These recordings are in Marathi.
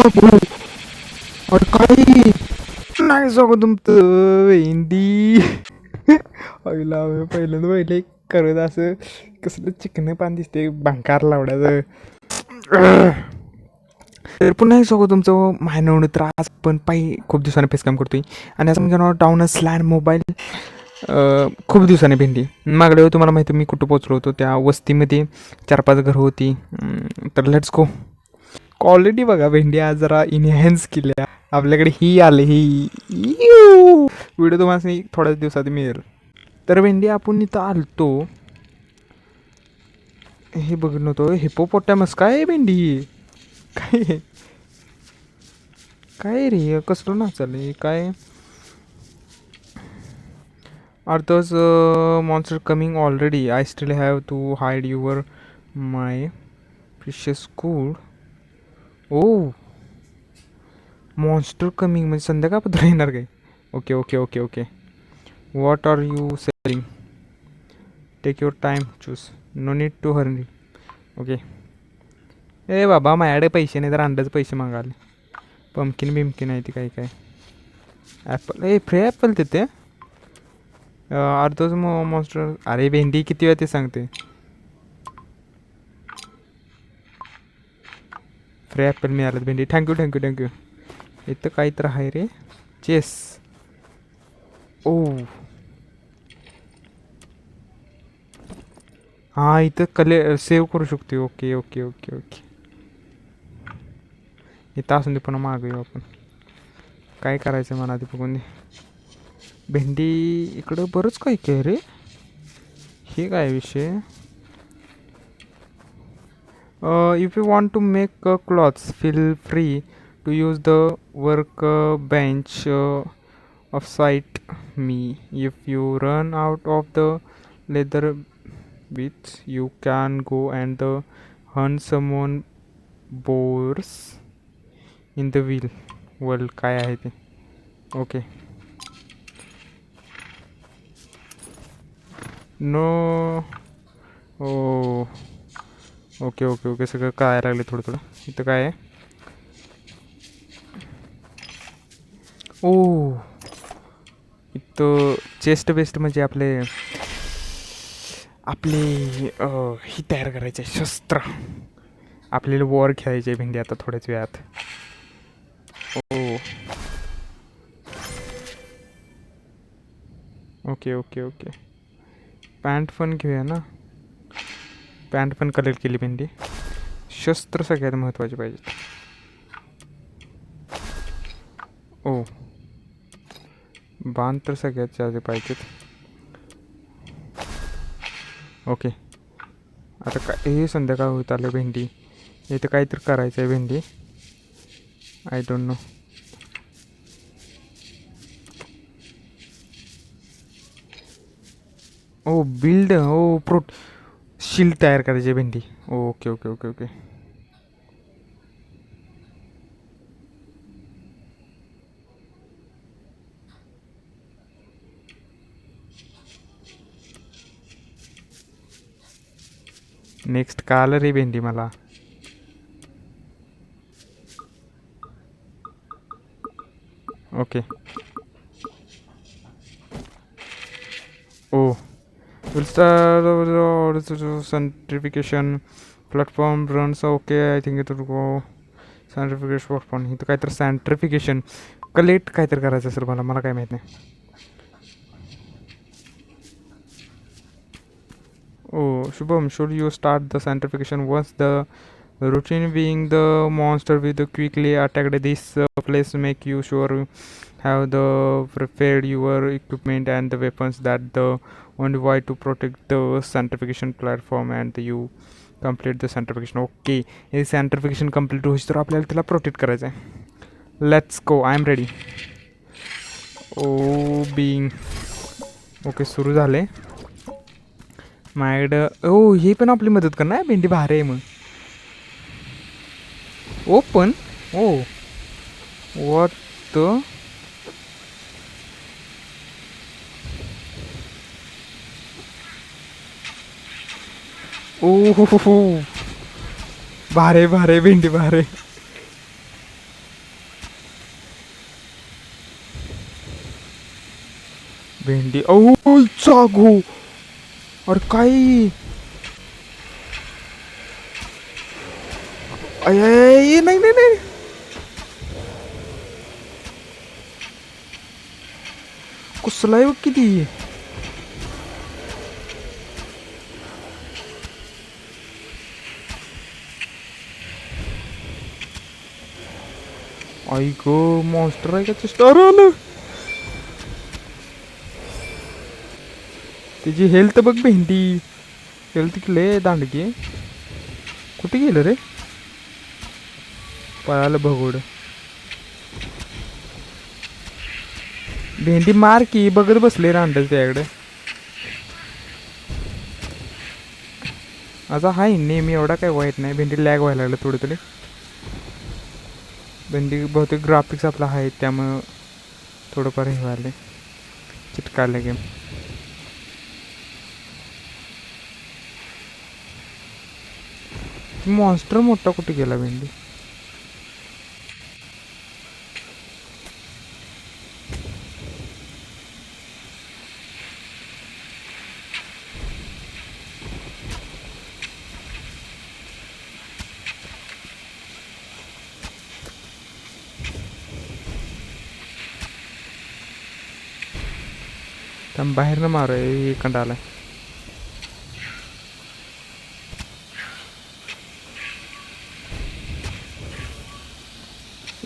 बाबू अरे काय नाही सगळं तुमचं भेंडी पहिला पहिल्यांदा पहिले करत असं कसलं चिकन पान दिसते बंकार लावड्याचं तर पुन्हा एक सगळं तुमचं मायनवणं त्रास पण पायी खूप दिवसाने फेस काम करतोय. आणि असं म्हणजे डाऊन स्लॅन मोबाईल खूप दिवसाने भेंडी. मागल्या तुम्हाला माहिती आहे मी कुठं पोचलो होतो? त्या वस्तीमध्ये चार पाच घरं होती. तर लेट्स गो क्वालिटी बघा भेंडी जरा इनहॅन्स केल्या आपल्याकडे ही आले ही व्हिडिओ तुम्हाला थोड्याच दिवसात मिळेल. तर भेंडी आपण इथं आलतो. हे बघ नव्हतो हिपोपोटॅमस काय आहे भेंडी? काय काय रे कसलं नाचाले काय? अर्थच monster coming already I still have to hide your my precious could oh monster coming म्हणजे संध्याकाळपत्र येणार काय? Okay okay okay okay what are you selling take your time choose no need to hurry okay ए बाबा माझ्याकडे पैसे नाही तर अंदाज पैसे मागाले. पमकिन बिमकिन आहे ती काही काय? ॲपल ए फ्री ॲपल तिथे अर्धच मॉन्स्टर अरे भेंडी किती वेळा ते सांगते. फ्री ॲपल मिळालं भेंडी. थँक्यू थँक्यू थँक्यू इथं काही तर आहे रे. चेस ओ. हां इथं कले सेव्ह करू शकतो ओके ओके ओके ओके इथं असून दे पुन्हा मागू आपण. काय करायचं मला ते बघून दे. भेंडी इकडं बरंच काय काय रे? हे काय विषय? if you want to make clothes feel free to use the work bench of site me if you run out of the leather with you can go and the hun summon bores in the wheel world काय आहे ते ओके नो ओ okay okay okay. सगळं कळायला लागले थोडं थोडं. इथं काय आहे? ओ! इथं चेस्ट बेस्ट म्हणजे आपले आपले ही तयार करायचे शस्त्र. आपल्याला वॉर खेळायचे भेंडी आता थोड्याच वेळात. ओ! Okay okay okay. पॅन्ट पण घेऊया ना? पॅन्ट पण कलर केली भेंडी शस्त्र सगळ्यात महत्त्वाचे पाहिजेत. ओ. बाण तर सगळ्यात जास्त पाहिजेत. ओके. आता काय हे संध्याकाळ होत आलं भेंडी. इथं काहीतरी करायचं आहे भेंडी. I don't know oh build oh प्रोट शिल्ड तयार करायची भेंडी। Okay okay okay okay. Next का आलं रे भेंडी मला। Okay oh. will start over the centrifugation platform runs okay I think it will go centrifugation platform इथं काहीतरी centrifugation कलेक्ट काहीतरी करायचं असेल मला मला काय माहीत नाही Oh, Shubham, should you start the centrifugation once the routine being the monster with the quickly attacked this uh, place make you sure you have the prepared your equipment and the weapons that the and y to protect the centrifugation platform and you complete the centrifugation okay हे सेंट्रिफिकेशन कंप्लीट होईल तर आपल्याला त्याला प्रोटेक्ट करायचं आहे let's go I am ready oh Bing okay सुरू झाले माझ्याकडं ओ हे पण आपली मदत करणार भेंडी भारी आहे मग ओपन ओ वॉट द ओहो भारे भारे भेंडी भारे. भेंडी ओ जागो काय? काही नाही नाही नाही. कसला किती. ऐक मॉन्स्टर आहे का स्टार आलं त्याची हेल्थ बघ भेंडी हेल्थ किले दांडकी कुठे गेलं रे पळालं भगोड भेंडी मार की बघत बसले रांडल त्याकडे आता हाय नेहमी एवढा काय वाईट नाही भेंडी लॅग व्हायला लागलं थोडं तरी भेंडी बहुतेक ग्राफिक्स आपला आहे त्यामुळं थोडंफार हे व्हायला चिटकायला गेम मॉन्स्टर मोठा कुठे गेला भेंडी त्यामुळे बाहेरनं मारू हे कंटाळा आहे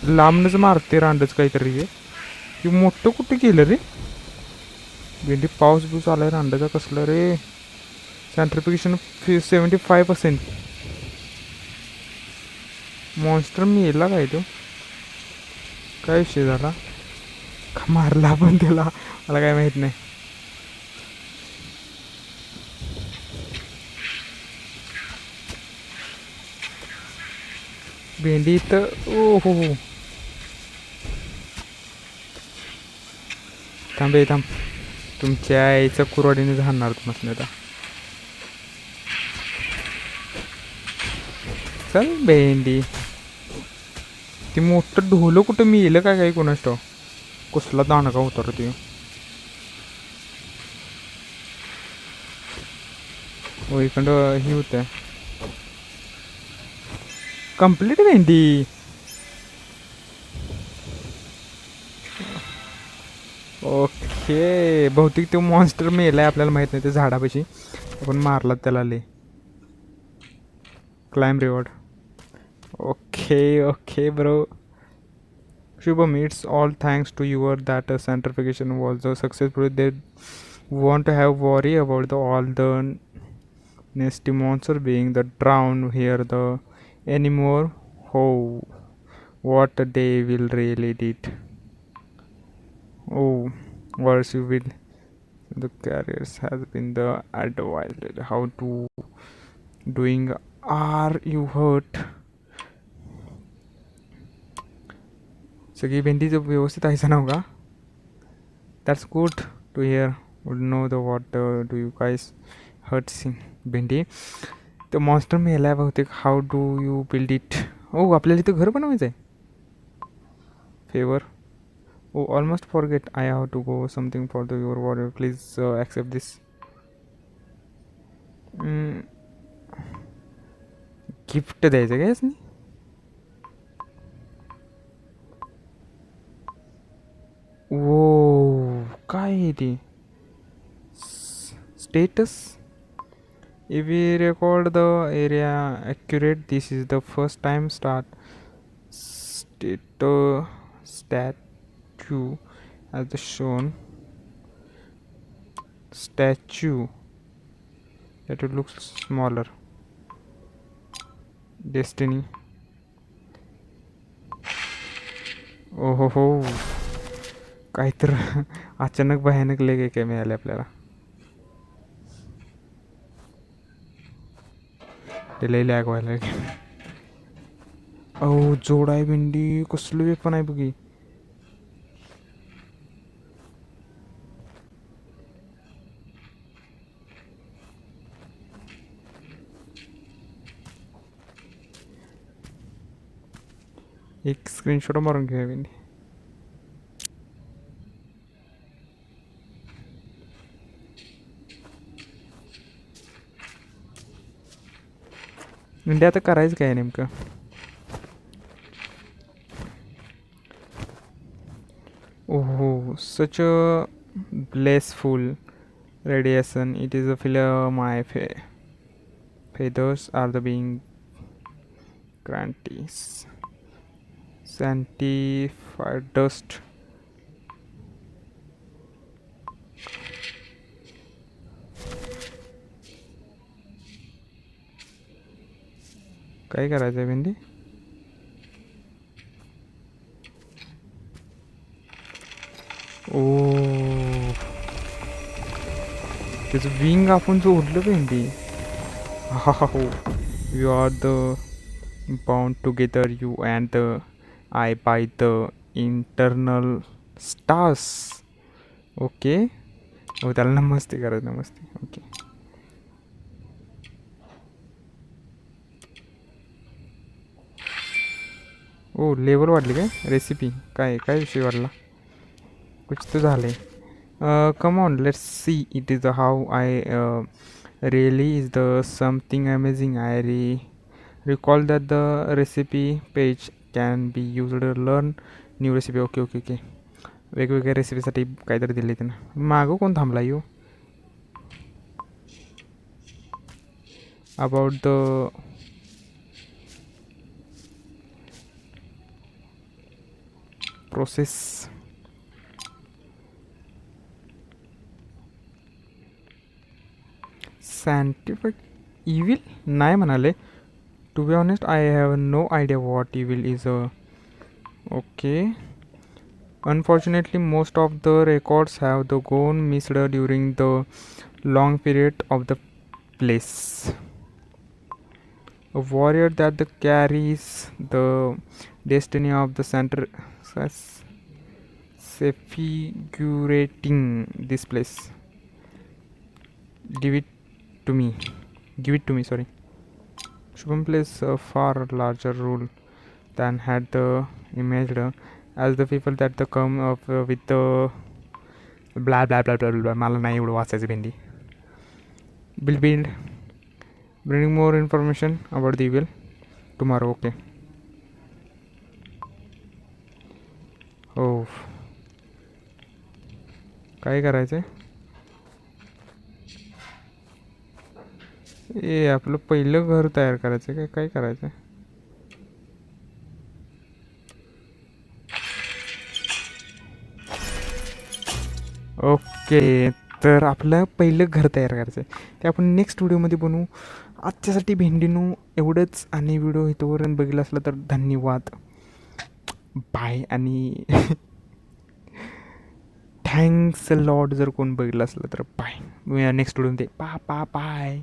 लांबनंच मारते रांडच काहीतरी ते मोठं कुठे गेलं रे भेंडी पाऊस बिऊस आलाय रांडाचा कसलं रे सेंट्रिफिकेशन फी सेवन्टी फाईव्ह पर्सेंट मॉन्स्टर मेला काय तो काय विषय झाला मारला पण त्याला मला काय माहीत नाही भेंडी तर ओ हो हो थांबे. थांब तुमच्या आईचं कुरवाडीने झाडणार तुम्हाला आता. चल भेंडी ती मोठं ढोलं कुठं मी येलं काय काय कोणाच कसला दाणका होता रे ते हो इकडं हे होतं कंप्लीट भेंडी ओके बहुतेक तो मॉन्स्टर मेलाय आपल्याला माहीत नाही ते झाडापाशी. आपण मारला त्याला ले claim reward okay okay bro Shubham it's all thanks to your that centrifugation was the successful they want to have worry about the all the nasty monster being the drown here the anymore oh what they will really did oh worse you will the carriers has been the advised how to doing are you hurt सगळी भेंडीचं व्यवस्थित आहे ना का that's good to hear would know the what do you cares hurt sing भेंडी तर मॉन्स्टर मी आहे बहुतेक how do you build it oh आपल्याला इथं घर बनवायचं आहे favour oh almost forget I have to go something for the your war please accept this gift द्यायचं काय नाही ओ काय ते? Status if we record the area accurate this is the first time start state statue as the shown statue that it looks smaller destiny ओ हो हो काय तर अचानक भयानक लेख काय मिळाले आपल्याला ते लई लॅग व्हायला लागले. अहो जोड आहे भेंडी. कसलं वेपन आहे बघी. एक स्क्रीनशॉट मारून घ्या भेंडी. म्हणजे आता करायचं काय नेमकं ओहो such a blissful radiation it is a filler my fe- feathers are the being grantees sanctified dust काय करायचं आहे भेंडी ओ. त्याचं विंग आपण जो उरलं भेंडी हा हो you are the bound together you and the I by the internal stars okay हो त्याला नमस्ते करायचं नमस्ते. ओके ओ लेवल वाढली काय? रेसिपी काय काय विषय वाढला? कुछ तर झालं आहे come on let's see it is the how I really is the something amazing I re recall that the recipe page can be used learn new recipe okay okay okay वेगवेगळ्या रेसिपीसाठी काहीतरी दिले त्यांना. मागं कोण थांबला येऊ about the process scientific evil नाही म्हणाले to be honest I have no idea what evil is a okay unfortunately most of the records have the gone missed during the long period of the place a warrior that the carries the destiny of the center figurating this place give it to me give it to me sorry shubham plays a far larger role than had the imagined as the people that the come up uh, with the blah blah blah blah blah मला नाही एवढं वाचायचं भेंडी bill build bringing more information about the evil tomorrow okay हो काय करायचं ए आपलं पहिलं घर तयार करायचं काय? काय करायचं ओके तर आपलं पहिलं घर तयार करायचं आहे ते आपण नेक्स्ट व्हिडिओमध्ये बनवू. आजच्यासाठी भेंडीनू एवढंच आणि व्हिडिओ इथंवरून बघितला असला तर धन्यवाद. बाय. आणि थँक्स लॉड जर कोण बघितलं असलं तर बाय. नेक्स्ट व्हिडिओमध्ये पा पा बाय.